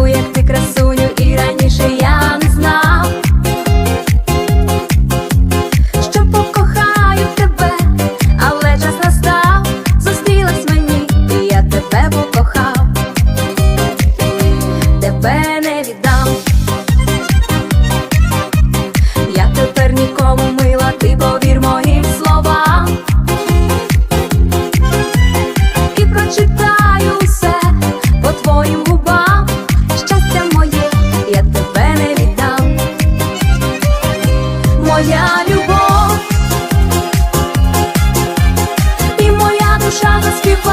таку, як ти красуню, і раніше я не знав, що покохаю тебе, але час настав, зустрілась мені, і я тебе покохав, тебе не віддам, я тепер нікому мила, ти повір моїм словам. моя любов, і моя душа заспіває.